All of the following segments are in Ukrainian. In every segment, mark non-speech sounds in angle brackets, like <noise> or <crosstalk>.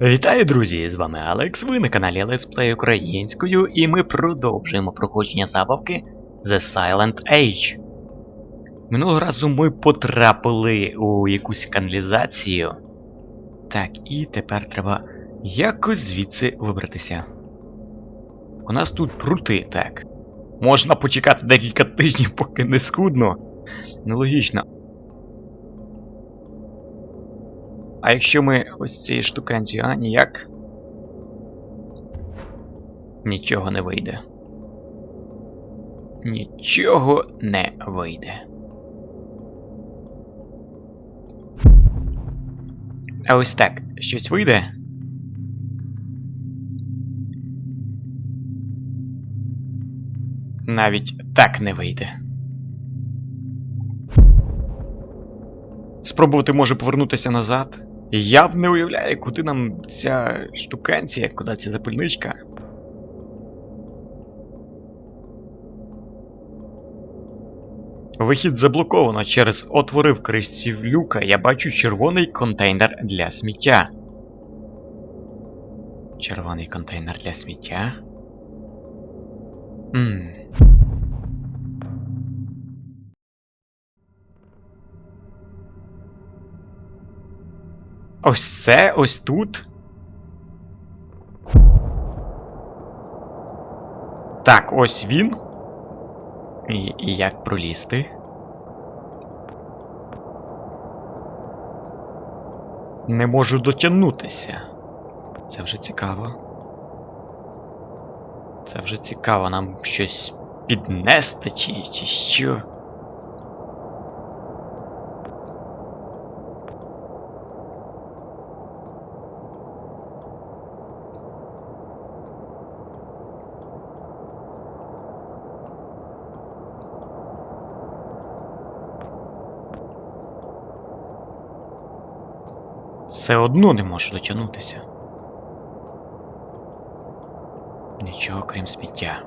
Вітаю, друзі! З вами Алекс. Ви на каналі Let's Play українською, і ми продовжуємо проходження забавки The Silent Age. Минулого разу ми потрапили у якусь каналізацію. Так, і тепер треба якось звідси вибратися. У нас тут прути, так. Можна почекати декілька тижнів, поки не скудно. Нелогічно. А якщо ми ось цією штуканцією, а ніяк. Нічого не вийде. Нічого не вийде. А ось так, щось вийде? Навіть так не вийде. Спробувати може повернутися назад. Я б не уявляю, куди нам ця штуканція, куди ця запальничка. Вихід заблоковано через отвори в кришці люка. Я бачу червоний контейнер для сміття. Червоний контейнер для сміття. Ммм. Ось це ось тут. Так, ось він. І, і як пролізти? Не можу дотягнутися. Це вже цікаво. Це вже цікаво, нам щось піднести чи, чи що. Все одно не можу дотягнутися. Нічого крім сміття.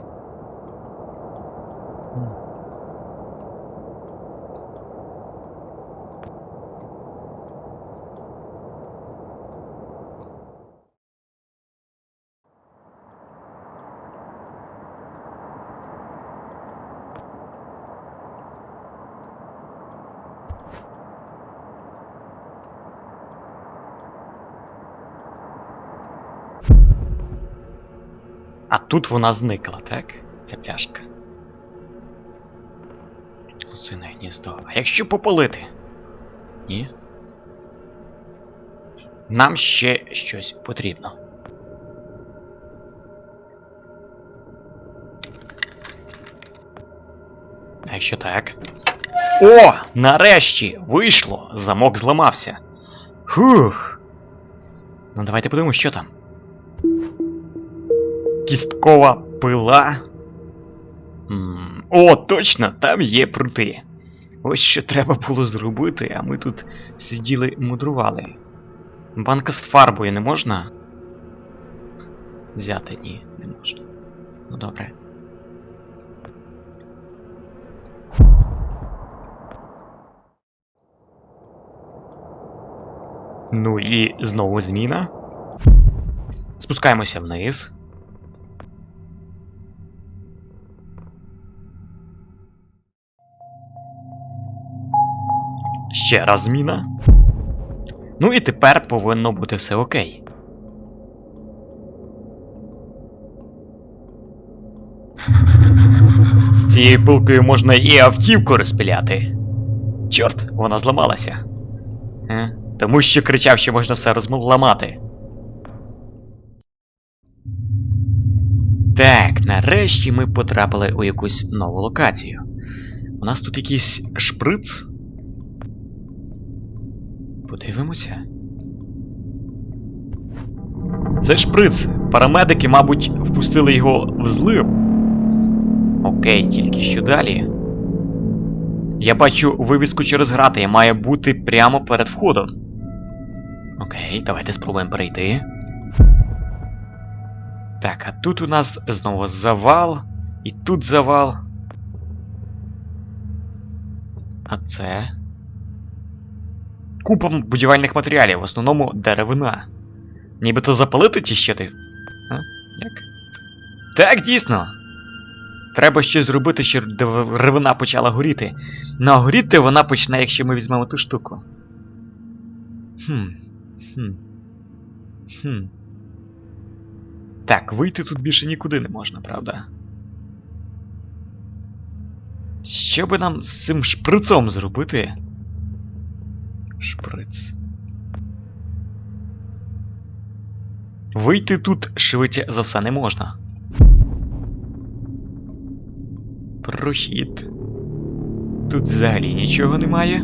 Тут вона зникла, так? Ця пляшка. Осине гніздо. А якщо попалити? Ні? Нам ще щось потрібно. А якщо так? О! Нарешті! Вийшло! Замок зламався. Фух. Ну давайте подивимось, що там. Кісткова пила. О, точно, там є прути. Ось що треба було зробити, а ми тут сиділи мудрували. Банка з фарбою не можна? Взяти ні, не можна. Ну добре. Ну і знову зміна. Спускаємося вниз. Ще раз зміна. Ну і тепер повинно бути все окей. Цією пилкою можна і автівку розпиляти. Чорт, вона зламалася. Е? Тому що кричав, що можна все розламати. Так, нарешті ми потрапили у якусь нову локацію. У нас тут якийсь шприц. Подивимося. Це шприц. Парамедики, мабуть, впустили його в злив. Окей, тільки що далі. Я бачу вивіску через грати, має бути прямо перед входом. Окей, давайте спробуємо перейти. Так, а тут у нас знову завал. І тут завал. А це. Купа будівельних матеріалів, в основному деревина. Нібито запалити чи що ти? А? Як? Так, дійсно. Треба щось зробити, щоб дев- ревина почала горіти. Ну а горіти вона почне, якщо ми візьмемо ту штуку. Хм. Хм. Хм. Так, вийти тут більше нікуди не можна, правда? Що би нам з цим шприцом зробити? Шприц. Вийти тут швидше за все не можна. Прохід. Тут взагалі нічого немає.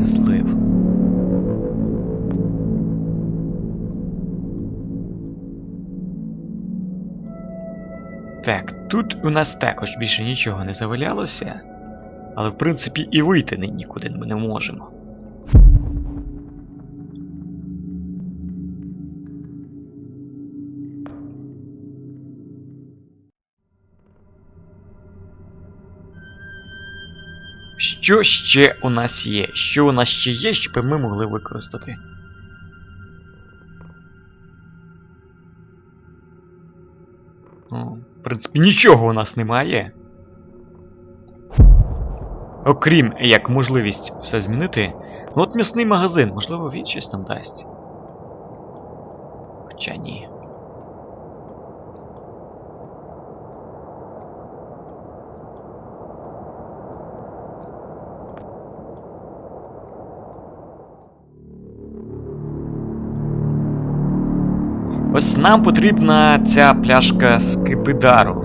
Злив. Так, тут у нас також більше нічого не завалялося. Але в принципі і вийти ні- нікуди ми не можемо. Що ще у нас є? Що у нас ще є, щоб ми могли використати? О, в принципі, нічого у нас немає. Окрім як можливість все змінити. Ну от м'ясний магазин, можливо, він щось нам дасть. Хоча ні. Ось нам потрібна ця пляшка скипидару.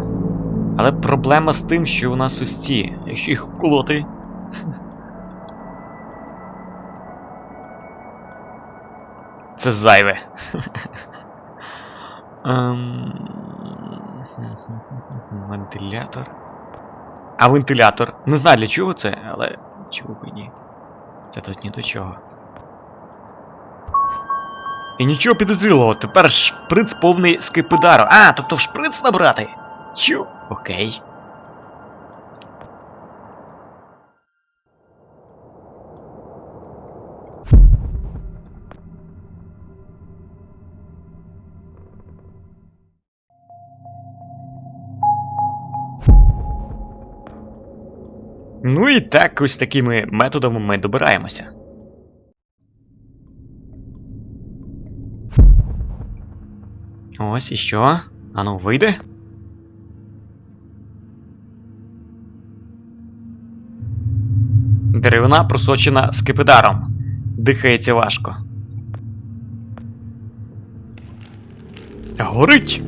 Але проблема з тим, що у нас ці. Якщо їх вколоти. Це зайве. Ем, Вентилятор. А вентилятор. Не знаю для чого це, але чого б ні. Це тут ні до чого. І нічого підозрілого, тепер шприц повний скипидару. А, тобто в шприц набрати? Чу, окей. Ну і так, ось такими методами ми добираємося. Ось і що? Ану, вийде? Деревина просочена скипидаром. Дихається важко. Горить!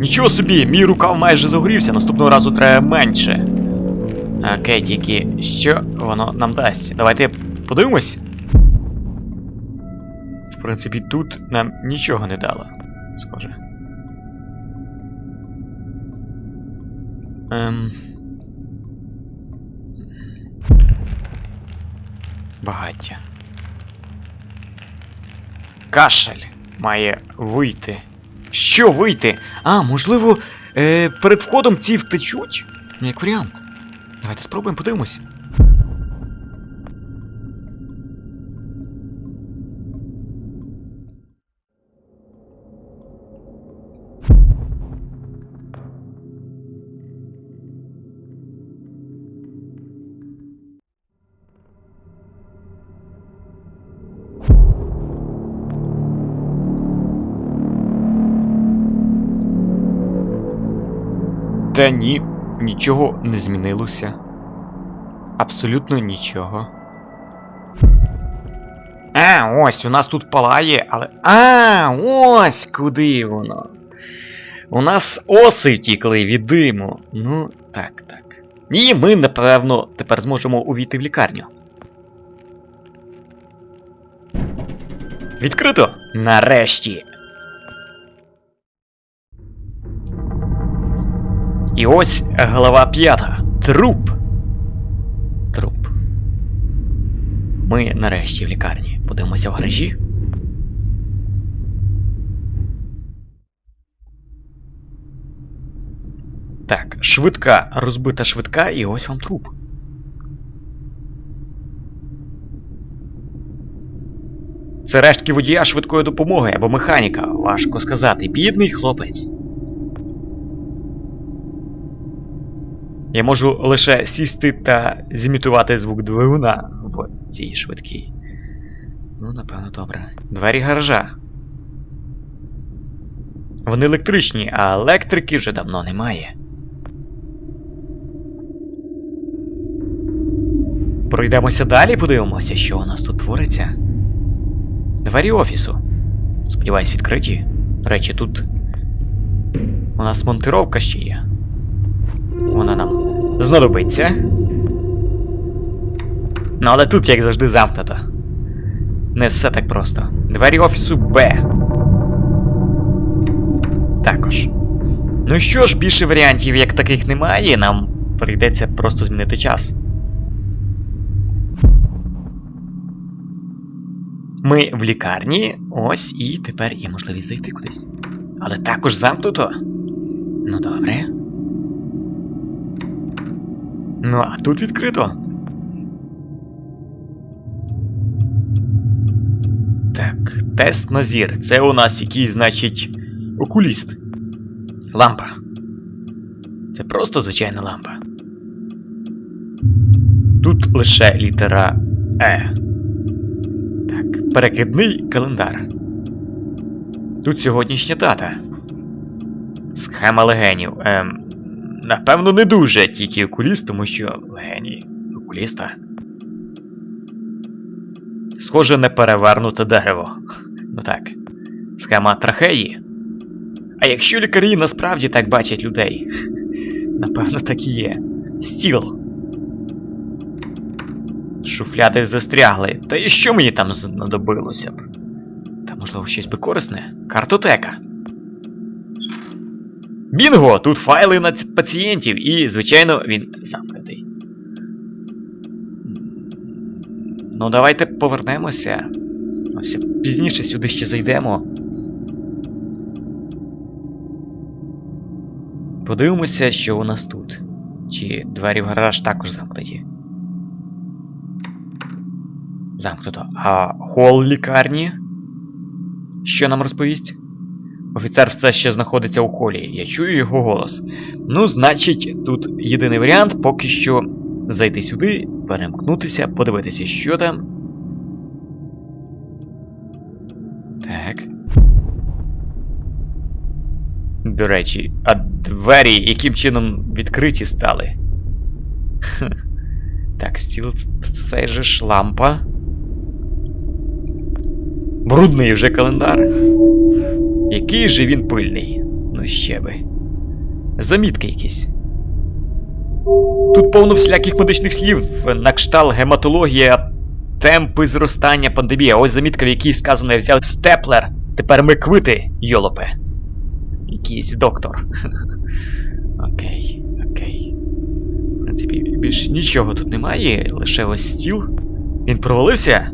Нічого собі, мій рукав майже загорівся, наступного разу треба менше. Окей, тільки що воно нам дасть? Давайте подивимось. В принципі, тут нам нічого не дало. Схоже. Ем... Багаття. Кашель має вийти. Що вийти? А, можливо, е, перед входом ці втечуть? Ну, Як варіант. Давайте спробуємо подивимось. Та ні, нічого не змінилося. Абсолютно нічого. А, ось, у нас тут палає, але. А, ось куди воно. У нас оси втікли від диму. Ну, так, так. І ми, напевно, тепер зможемо увійти в лікарню. Відкрито! Нарешті. І ось глава п'ята. Труп. Труп. Ми нарешті в лікарні. Подивимося в гаражі. Так, швидка, розбита швидка, і ось вам труп. Це рештки водія швидкої допомоги або механіка, важко сказати. Бідний хлопець. Я можу лише сісти та зімітувати звук двигуна в цій швидкій. Ну, напевно, добре. Двері гаража. Вони електричні, а електрики вже давно немає. Пройдемося далі, подивимося, що у нас тут твориться. Двері офісу. Сподіваюсь, відкриті. До речі, тут у нас монтировка ще є. Вона нам знадобиться. Ну, але тут, як завжди, замкнуто. Не все так просто. Двері офісу Б. Також. Ну що ж, більше варіантів як таких немає, нам прийдеться просто змінити час. Ми в лікарні, ось, і тепер є можливість зайти кудись. Але також замкнуто. Ну добре. Ну, а тут відкрито. Так, тест на зір. Це у нас якийсь, значить, окуліст. Лампа. Це просто звичайна лампа. Тут лише літера Е. Так, перекидний календар. Тут сьогоднішня дата. Схема легенів. Ем, напевно, не дуже тільки окуліст, тому що легені окуліста. Схоже на перевернуте дерево. Ну так. Схема трахеї. А якщо лікарі насправді так бачать людей? Напевно, так і є. Стіл. Шуфляди застрягли. Та і що мені там знадобилося б? Та можливо щось би корисне? Картотека. Бінго! Тут файли на пацієнтів, і, звичайно, він замкнутий. Ну, давайте повернемося. Ось пізніше сюди ще зайдемо. Подивимося, що у нас тут. Чи двері в гараж також замкнуті. Замкнуто. А хол лікарні? Що нам розповість? Офіцер все ще знаходиться у холі. Я чую його голос. Ну, значить, тут єдиний варіант поки що зайти сюди, перемкнутися, подивитися, що там. Так. До речі, а двері яким чином відкриті стали? Так, стіл це же ж лампа. Брудний вже календар. Який же він пильний. Ну ще би. Замітки якісь. Тут повно всіляких медичних слів, на кшталт гематологія, темпи зростання, пандемія. Ось замітка, в якій сказано, я взяв степлер. Тепер ми квити, йолопе. Якийсь доктор. <laughs> Окей, окей. В принципі, більше нічого тут немає, лише ось стіл. Він провалився?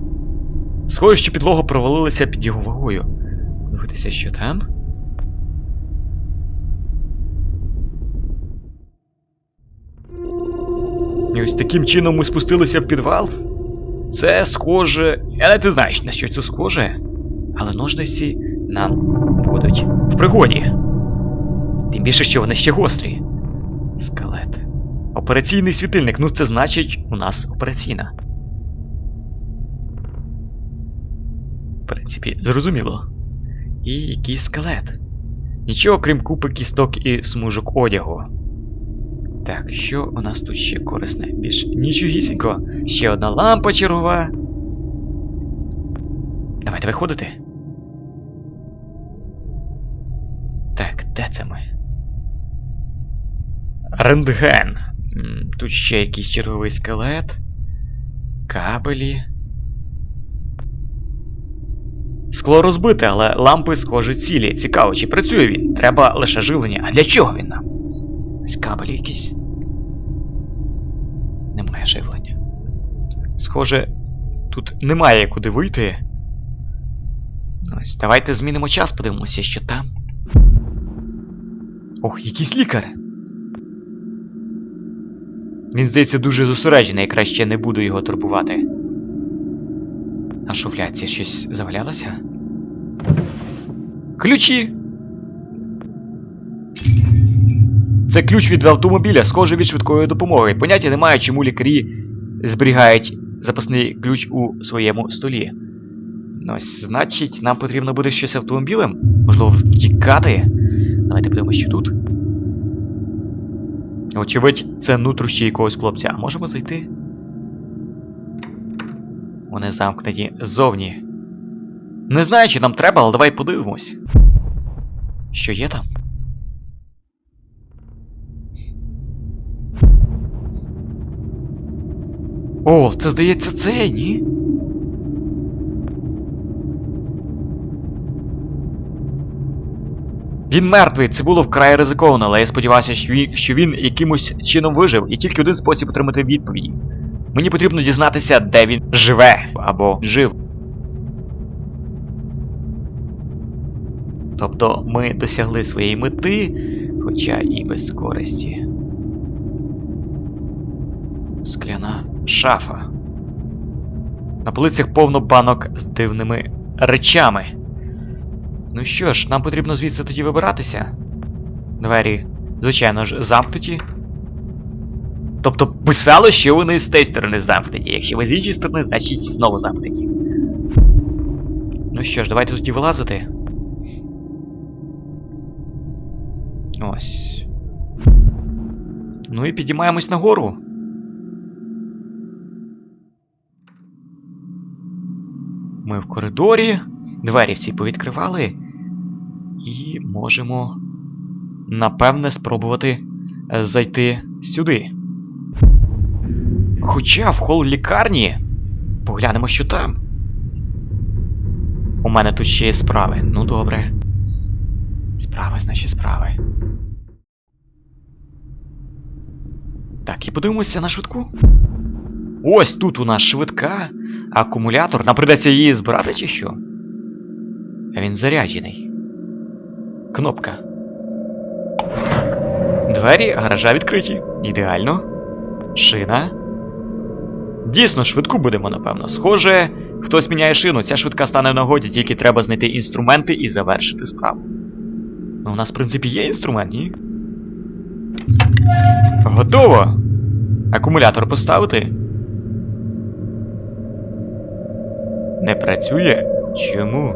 Схоже, що підлога провалилася під його вагою. Дивитися, що там. І ось таким чином ми спустилися в підвал. Це схоже. Але ти знаєш, на що це схоже. Але ножниці нам будуть в пригоді. Тим більше, що вони ще гострі. Скелет. Операційний світильник, ну це значить, у нас операційна. В принципі, зрозуміло. І якийсь скелет. Нічого крім купи кісток і смужок одягу. Так, що у нас тут ще корисне? Більш нічогісінько. Ще одна лампа чергова. Давайте виходити. Так, де це ми? Рентген. Тут ще якийсь черговий скелет. Кабелі. Скло розбите, але лампи схожі цілі. Цікаво, чи працює він? Треба лише живлення. А для чого він нам? Ось кабелі якісь. Немає живлення. Схоже, тут немає куди вийти. Ось, давайте змінимо час, подивимося, що там. Ох, якийсь лікар. Він, здається, дуже зосереджений, краще не буду його турбувати. А шуфляці щось завалялося? Ключі! Це ключ від автомобіля, схоже від швидкої допомоги. Поняття немає, чому лікарі зберігають запасний ключ у своєму столі. Ось, значить, нам потрібно буде щось автомобілем? Можливо, втікати? Давайте подивимось, що тут. Очевидь, це нутрощі якогось хлопця. Можемо зайти? Вони замкнені ззовні. Не знаю, чи нам треба, але давай подивимось. Що є там? О, це здається це, ні? Він мертвий, це було вкрай ризиковано, але я він, що він якимось чином вижив, і тільки один спосіб отримати відповіді. Мені потрібно дізнатися, де він живе або жив. Тобто ми досягли своєї мети, хоча і без користі. Скляна шафа. На полицях повно банок з дивними речами. Ну що ж, нам потрібно звідси тоді вибиратися. Двері, звичайно ж, замкнуті. Тобто писало, що вони з тієї сторони замкнуті. Якщо ви з іншої сторони, значить знову замкнуті. Ну що ж, давайте тоді вилазити. Ось. Ну і підіймаємось нагору. Ми в коридорі. Двері всі повідкривали. І можемо, напевне, спробувати зайти сюди. Хоча в хол лікарні. Поглянемо, що там. У мене тут ще є справи. Ну добре. Справи, значить, справи. Так, і подивимося на швидку. Ось тут у нас швидка. Акумулятор. Нам придеться її збирати чи що? А він заряджений. Кнопка. Двері гаража відкриті. Ідеально. Шина. Дійсно, швидку будемо, напевно. Схоже, хтось міняє шину. Ця швидка стане в нагоді, тільки треба знайти інструменти і завершити справу. Ну, у нас, в принципі, є інструмент, ні? Готово! Акумулятор поставити? Не працює? Чому?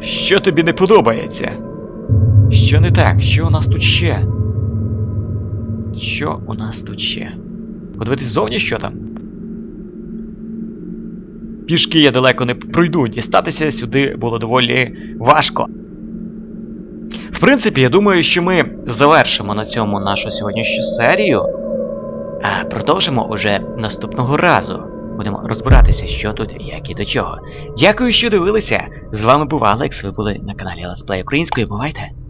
Що тобі не подобається? Що не так? Що у нас тут ще? Що у нас тут ще? Подивитись ззовні, що там? Пішки я далеко не пройду, дістатися сюди було доволі важко. В принципі, я думаю, що ми завершимо на цьому нашу сьогоднішню серію. А продовжимо уже наступного разу. Будемо розбиратися, що тут, як і до чого. Дякую, що дивилися. З вами був Алекс. Ви були на каналі Let's Play Українською. Бувайте!